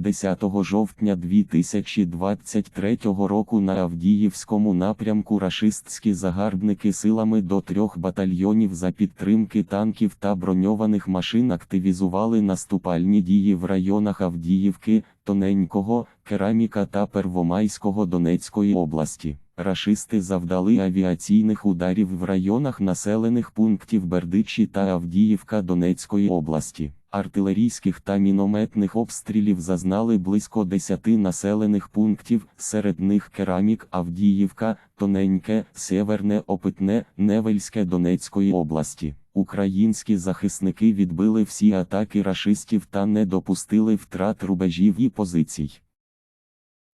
10 жовтня 2023 року на Авдіївському напрямку рашистські загарбники силами до трьох батальйонів за підтримки танків та броньованих машин активізували наступальні дії в районах Авдіївки, Тоненького, Кераміка та Первомайського Донецької області. Рашисти завдали авіаційних ударів в районах населених пунктів Бердичі та Авдіївка Донецької області. Артилерійських та мінометних обстрілів зазнали близько 10 населених пунктів, серед них Керамік, Авдіївка, Тоненьке, Северне, Опитне, Невельське Донецької області. Українські захисники відбили всі атаки рашистів та не допустили втрат рубежів і позицій.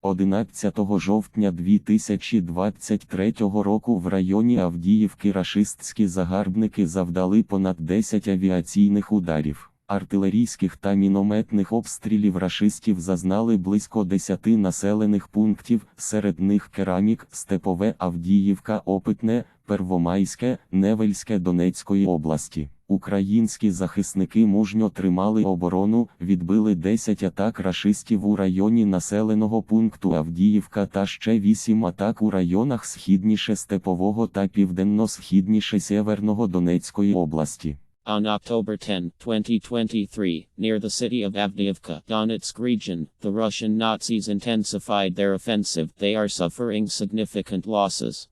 11 жовтня 2023 року в районі Авдіївки рашистські загарбники завдали понад 10 авіаційних ударів. Артилерійських та мінометних обстрілів рашистів зазнали близько 10 населених пунктів, серед них Керамік, Степове, Авдіївка, Опитне, Первомайське, Невельське Донецької області. Українські захисники мужньо тримали оборону, відбили 10 атак рашистів у районі населеного пункту Авдіївка та ще 8 атак у районах східніше Степового та південно-східніше Северного Донецької області. On October 10, 2023, near the city of Avdiivka, Donetsk region, the Russian Nazis intensified their offensive. They are suffering significant losses.